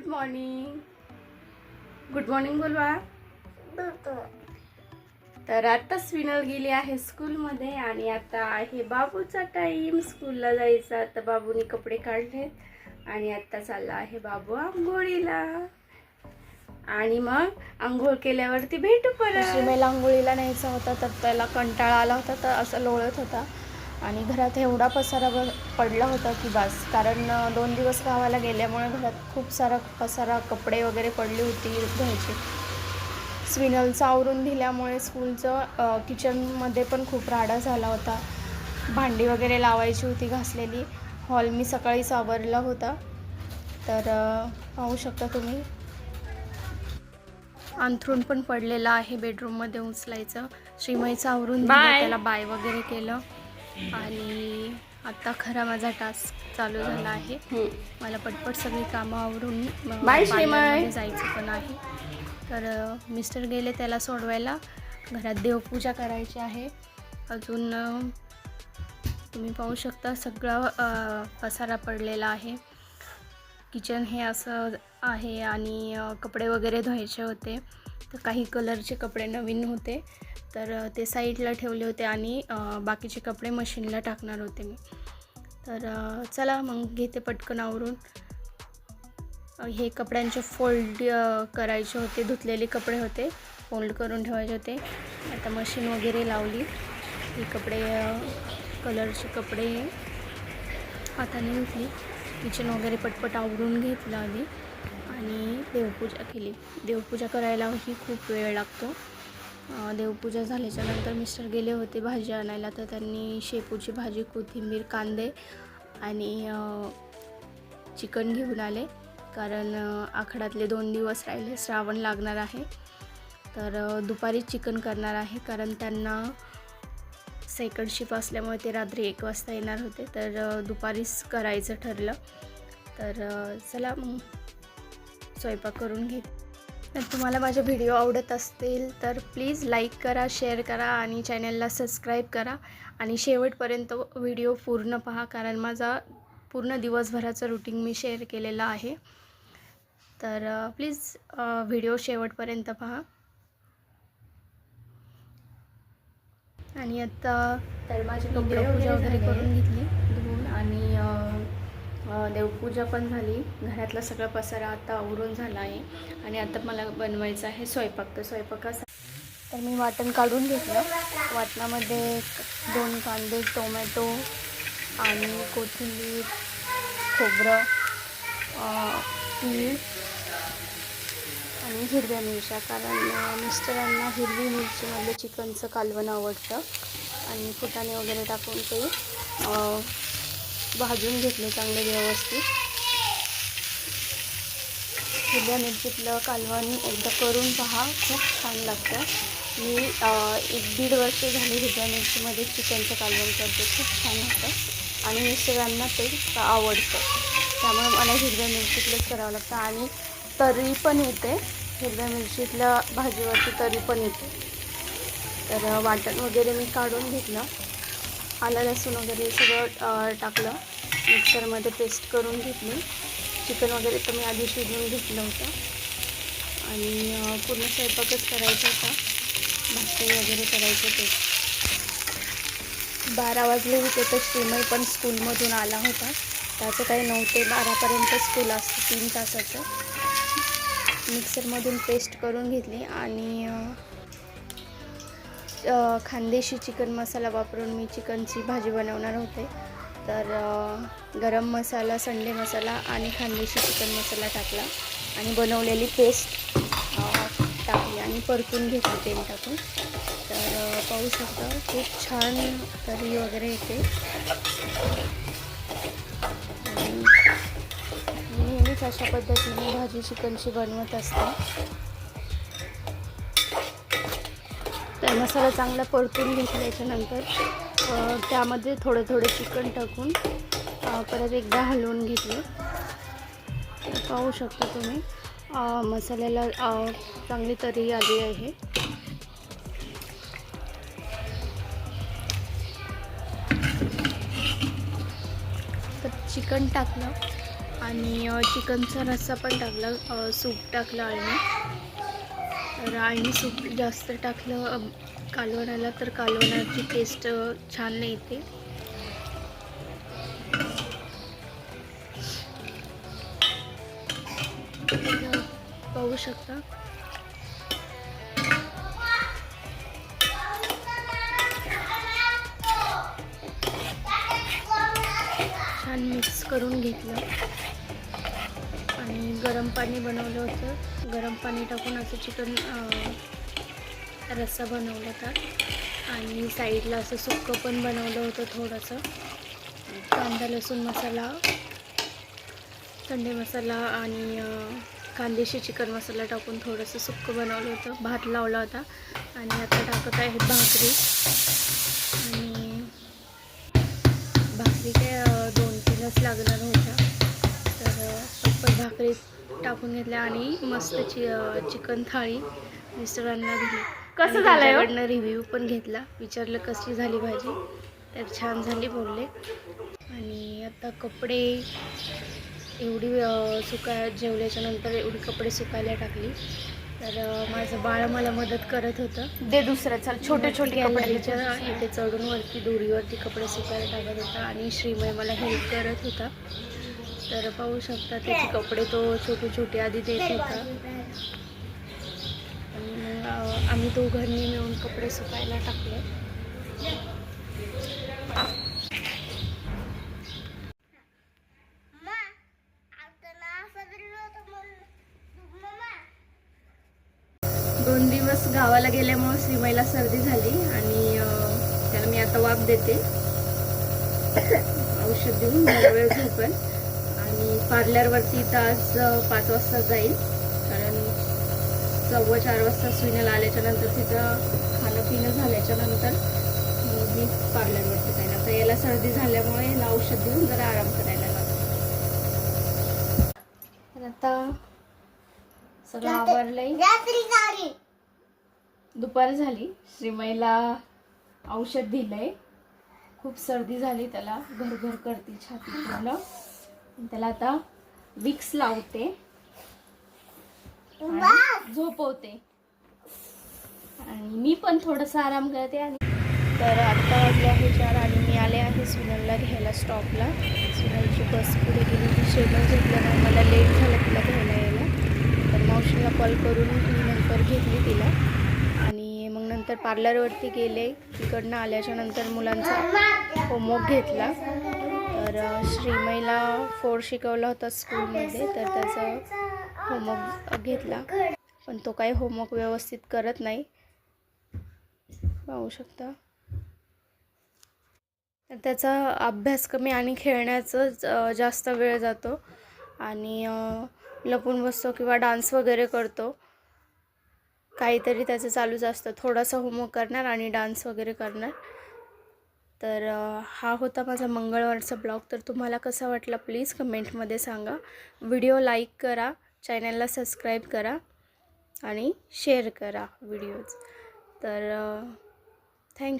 Good morning good morning बोलवा. तर आता स्विनल गेली आहे स्कूलमध्ये आणि आता आहे बाबूचा टाईम स्कूलला जायचा तर बाबूनी कपडे काढलेत आणि आता चालला आहे बाबू आंघोळीला. आणि मग आंघोळ केल्यावरती भेटू परत. मेला आंघोळीला न्यायचा होता तर त्याला कंटाळा आला होता तर असं लोळत होता. आणि घरात एवढा पसारा ब- पडला होता की बस. कारण दोन दिवस गावाला गेल्यामुळे घरात खूप सारा पसारा कपडे वगैरे पडली होती धुवायची स्विनलचं आवरून दिल्यामुळे स्कूलचं किचनमध्ये पण खूप राडा झाला होता. भांडी वगैरे लावायची होती घासलेली. हॉल मी सकाळीच आवरला होता. तर पाहू शकता तुम्ही. अंथरूण पण पडलेलं आहे बेडरूममध्ये उचलायचं. श्रीमईचं आवरून. त्याला बाय वगैरे केलं. आणि आता खरा माझा टास्क चालू झाला आहे. मला पटपट सगळी कामं आवरून. पार्लरमध्ये जायचं पण आहे. तर मिस्टर गेले त्याला सोडवायला. घरात देवपूजा करायची आहे. अजून तुम्ही पाहू शकता सगळं पसारा पडलेला आहे. किचन हे असं आहे आणि कपडे वगैरे धुवायचे होते. काही कलरचे कपडे नवीन होते तर ते साईडला ठेवले होते आणि बाकीचे कपडे मशीनला टाकणार होते मी. तर चला मग घेते पटकन आवरून. हे कपड्यांचे फोल्ड करायचे होते धुतलेले कपडे होते फोल्ड करून ठेवायचे होते. आता मशीन वगैरे लावली. हे कपडे कलरचे कपडे हाताने धुतली. किचन वगैरे पटपट आवरून घेतलं आधी. आणि देवपूजा केली. देवपूजा करायलाही खूप वेळ लागतो. देवपूजा झाल्याच्यानंतर मिस्टर गेले होते भाजी आणायला. तर त्यांनी शेपूची भाजी कोथिंबीर कांदे आणि चिकन घेऊन आले. कारण अं, आखाडातले दोन दिवस राहिले श्रावण लागणार आहे. तर दुपारी चिकन करणार आहे. कारण त्यांना सेकंड शिप असल्यामुळे ते रात्री एक वाजता येणार होते. तर दुपारीच करायचं ठरलं. तर चला मग. स्वयंपाक करून घे. तर तुम्हाला माझे व्हिडिओ आवडत असतील तर प्लीज लाईक करा शेअर करा आणि चॅनलला सबस्क्राईब करा. आणि शेवटपर्यंत व्हिडिओ पूर्ण पहा कारण माझा पूर्ण दिवसभराचं रुटीन मी शेअर केलेलं आहे. तर प्लीज व्हिडिओ शेवटपर्यंत पहा. आणि आता तर माझी कपडे पूजा वगैरे. करून घेतली. देवपूजा पण झाली. घरातला सगळा पसारा आता आवरून झाला आहे. आणि आता मला बनवायचं आहे स्वयंपाक. तर स्वयंपाकास तर मी वाटण काढून घेतलं. वाटणामध्ये दोन कांदे टोमॅटो आणि कोथिंबीर खोबरं तीळ आणि हिरव्या मिरच्या. कारण मिस्टरांना हिरवी मिरचीमधलं चिकनचं कालवण आवडतं. आणि फुटाणे वगैरे टाकून ते भाजून घेतले चांगले व्यवस्थित. हिरव्या मिरचीतलं कालवण एकदा करून पहा खूप छान लागतं. मी एक दीड वर्ष झाली हिरव्या मिरचीमध्ये चिकनचं कालवण करते खूप छान होतं. आणि मी सगळ्यांना ते आवडतं. त्यामुळे मला हिरव्या मिरचीतलंच करावं लागतं. आणि तरी पण येते. हिरव्या मिरचीतल्या भाजीवरती तरी पण येते. तर वाटण वगैरे मी काढून घेतलं. आलं लसूण वगैरे सगळं टाकलं. मिक्सरमध्ये पेस्ट करून घेतली. चिकन वगैरे तर मी आधी शिजवून घेतलं होतं. आणि पूर्ण स्वयंपाकच करायचा होता. भाकरी वगैरे करायचं ते बारा वाजले होते तर श्रीमय पण स्कूलमधून आला होता. त्याचं काही नऊ ते बारापर्यंत स्कूल असतं तीन तासाचं. मिक्सरमधून पेस्ट करून घेतली आणि खानदेशी चिकन मसाला वापरून मी चिकनची भाजी बनवणार होते. तर गरम मसाला संडे मसाला आणि खानदेशी चिकन मसाला टाकला आणि बनवलेली पेस्ट टाकली आणि परतून घेतली तेल टाकून. तर पाहू शकता खूप छान तरी वगैरे येते. आणि नेहमीच अशा पद्धतीने भाजी चिकनची बनवत असते. तर मसाला चांगला परतून घेतल्याच्यानंतर त्यामध्ये थोडं थोडं चिकन टाकून परत एकदा हलवून घेतले. पाहू शकता तुम्ही. मसाल्याला चांगली तरी आली आहे. तर चिकन टाकलं आणि चिकनचा रस्सा पण टाकला सूप टाकलं आणि तर आळणी सूप जास्त टाकलं कालवणाला तर कालवणाची टेस्ट छान नाही येते पाहू शकता. छान मिक्स करून घेतलं. आणि गरम पाणी बनवलं होतं. गरम पाणी टाकून असं चिकन रस्सा बनवला होता. आणि साईडला असं सुक्कं पण बनवलं होतं थोडंसं. कांदा लसूण मसाला थंडे मसाला आणि कांदेशी चिकन मसाला टाकून थोडंसं सुक्कं बनवलं होतं. भात लावला होता. आणि आता टाकत आहे भाकरी. आणि भाकरी काय दोन तीनच लागणार होत्या. तर अं, पप्पा भाकरी टाकून घेतल्या आणि मस्त चि चिकन थाळी मिस्टरांना दिली. कसं आणि झालंय हो? रिव्ह्यू पण घेतला. विचारलं कशी झाली भाजी तर छान झाली बोलले. आणि आता कपडे एवढी सुका जेवल्याच्या नंतर एवढी कपडे सुकायला टाकली. तर माझं बाळ मला मदत करत होतं. दे दुसरं चल छोटे छोटे इथे चढून वरती दोरीवरती कपडे सुकायला टाकत होता. आणि श्रीमय मला हेल्प करत होता. तर पाहू शकता त्याचे कपडे तो छोटे छोटे आधी देत होता. आणि आम्ही दोघांनी मिळून कपडे सुकायला टाकले. दोन दिवस गावाला गेल्यामुळे श्रीमाईला सर्दी झाली आणि त्याला मी आता वाफ देते. औषध देऊन वेळ झोपेल. पार्लरवरती तर आज पाच वाजता जाईल. कारण सव्वा चार वाजता स्विनल आल्याच्यानंतर तिचं खाणं पिणं झाल्याच्यानंतर मग मी पार्लरवरती जाईल आता याला सर्दी झाल्यामुळे याला औषध देऊन जरा आराम करायला लागेल. तर आता सगळं आवरलंय. दुपार झाली. श्रीमईला औषध दिलंय. खूप सर्दी झाली त्याला. घरघर करते छाती पूर्ण. त्याला आता विक्स लावते. झोपवते. आणि मी पण थोडंसं आराम करते आणि तर आत्ता वाजले आहे चार आणि मी आले आहे सुनलला घ्यायला स्टॉपला. सुनलची बस पुढे गेली. ती शेड्यूल घेतल्यामुळे मला लेट झालं तिला घ्यायला यायला. तर मावशीला कॉल करून मी नंतर घेतली तिला. आणि मग नंतर पार्लरवरती गेले. तिकडनं आल्याच्यानंतर मुलांचा होमवर्क घेतला. तर श्रीमयला श्रीमईला फोर शिकवला होता स्कूलमध्ये तर त्याचा होमवर्क घेतला. पण तो काही होमवर्क व्यवस्थित करत नाही. पाहू शकता. तर त्याचा अभ्यास कमी आणि खेळण्याचं जास्त वेळ जातो. आणि लपून बसतो किंवा डान्स वगैरे करतो. काहीतरी त्याचं चालूच असतं. थोडासा होमवर्क करणार आणि डान्स वगैरे करणार. तर हा होता माझा मंगळवारचा ब्लॉग. तर तुम्हाला कसा वाटला प्लीज कमेंटमध्ये सांगा. व्हिडिओ लाईक करा चॅनलला सबस्क्राईब करा आणि शेअर करा व्हिडिओज. तर थँक्यू